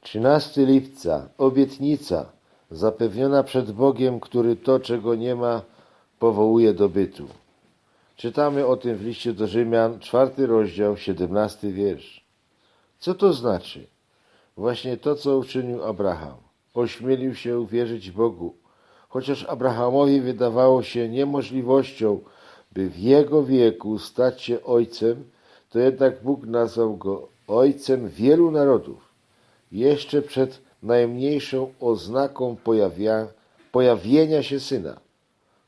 13 lipca. Obietnica zapewniona przed Bogiem, który to, czego nie ma, powołuje do bytu. Czytamy o tym w liście do Rzymian, czwarty rozdział, 17 wiersz. Co to znaczy? Właśnie to, co uczynił Abraham. Ośmielił się uwierzyć Bogu, chociaż Abrahamowi wydawało się niemożliwością, by w jego wieku stać się ojcem, to jednak Bóg nazwał go ojcem wielu narodów. Jeszcze przed najmniejszą oznaką pojawia, pojawienia się syna.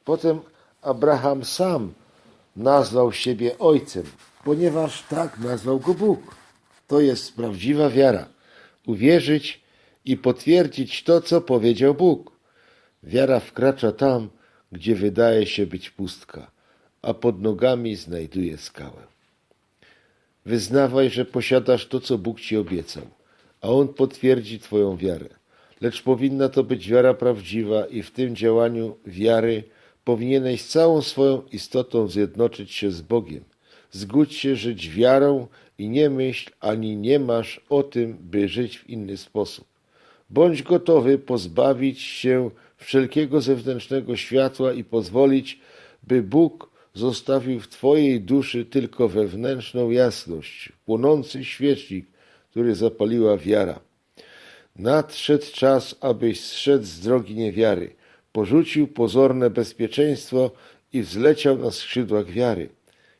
Potem Abraham sam nazwał siebie ojcem, ponieważ tak nazwał go Bóg. To jest prawdziwa wiara. Uwierzyć i potwierdzić to, co powiedział Bóg. Wiara wkracza tam, gdzie wydaje się być pustka, a pod nogami znajduje skałę. Wyznawaj, że posiadasz to, co Bóg ci obiecał, a On potwierdzi Twoją wiarę. Lecz powinna to być wiara prawdziwa i w tym działaniu wiary powinieneś całą swoją istotą zjednoczyć się z Bogiem. Zgódź się żyć wiarą i nie myśl ani nie masz o tym, by żyć w inny sposób. Bądź gotowy pozbawić się wszelkiego zewnętrznego światła i pozwolić, by Bóg zostawił w Twojej duszy tylko wewnętrzną jasność, płonący świecznik, który zapaliła wiara. Nadszedł czas, abyś zszedł z drogi niewiary, porzucił pozorne bezpieczeństwo i wzleciał na skrzydłach wiary.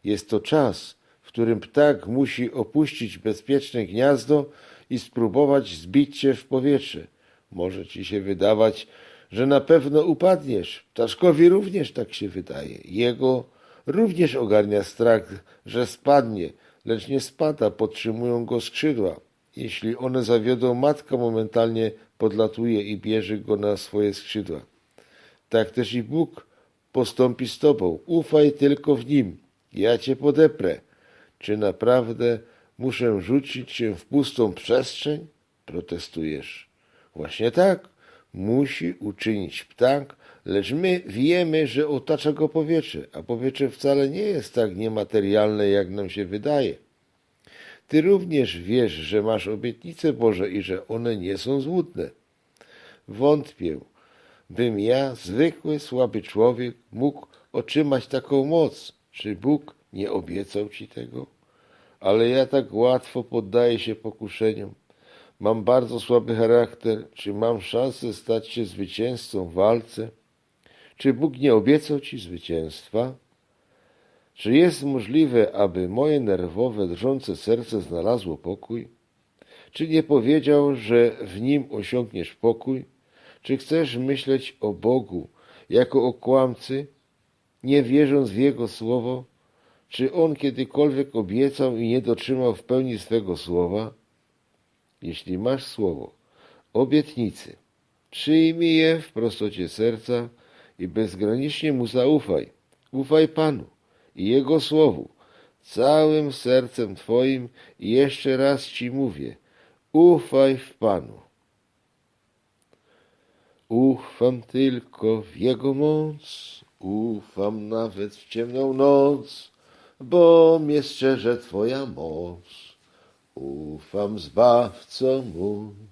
Jest to czas, w którym ptak musi opuścić bezpieczne gniazdo i spróbować zbić się w powietrze. Może ci się wydawać, że na pewno upadniesz. Ptaszkowi również tak się wydaje. Jego również ogarnia strach, że spadnie, lecz nie spada, podtrzymują go skrzydła. Jeśli one zawiodą, matka momentalnie podlatuje i bierze go na swoje skrzydła. Tak też i Bóg postąpi z tobą. Ufaj tylko w Nim. Ja cię podeprę. Czy naprawdę muszę rzucić się w pustą przestrzeń? Protestujesz. Właśnie tak. Musi uczynić ptak, lecz my wiemy, że otacza go powietrze, a powietrze wcale nie jest tak niematerialne, jak nam się wydaje. Ty również wiesz, że masz obietnice Boże i że one nie są złudne. Wątpię, bym ja, zwykły, słaby człowiek, mógł otrzymać taką moc. Czy Bóg nie obiecał ci tego? Ale ja tak łatwo poddaję się pokuszeniom. Mam bardzo słaby charakter. Czy mam szansę stać się zwycięzcą w walce? Czy Bóg nie obiecał ci zwycięstwa? Czy jest możliwe, aby moje nerwowe, drżące serce znalazło pokój? Czy nie powiedział, że w nim osiągniesz pokój? Czy chcesz myśleć o Bogu jako o kłamcy, nie wierząc w Jego słowo? Czy On kiedykolwiek obiecał i nie dotrzymał w pełni swego słowa? Jeśli masz słowo, obietnicy, przyjmij je w prostocie serca i bezgranicznie Mu zaufaj. Ufaj Panu i Jego Słowu, całym sercem Twoim i jeszcze raz Ci mówię, ufaj w Panu. Ufam tylko w Jego moc, ufam nawet w ciemną noc, bo mnie strzeże Twoja moc. Ufam Zbawco mój.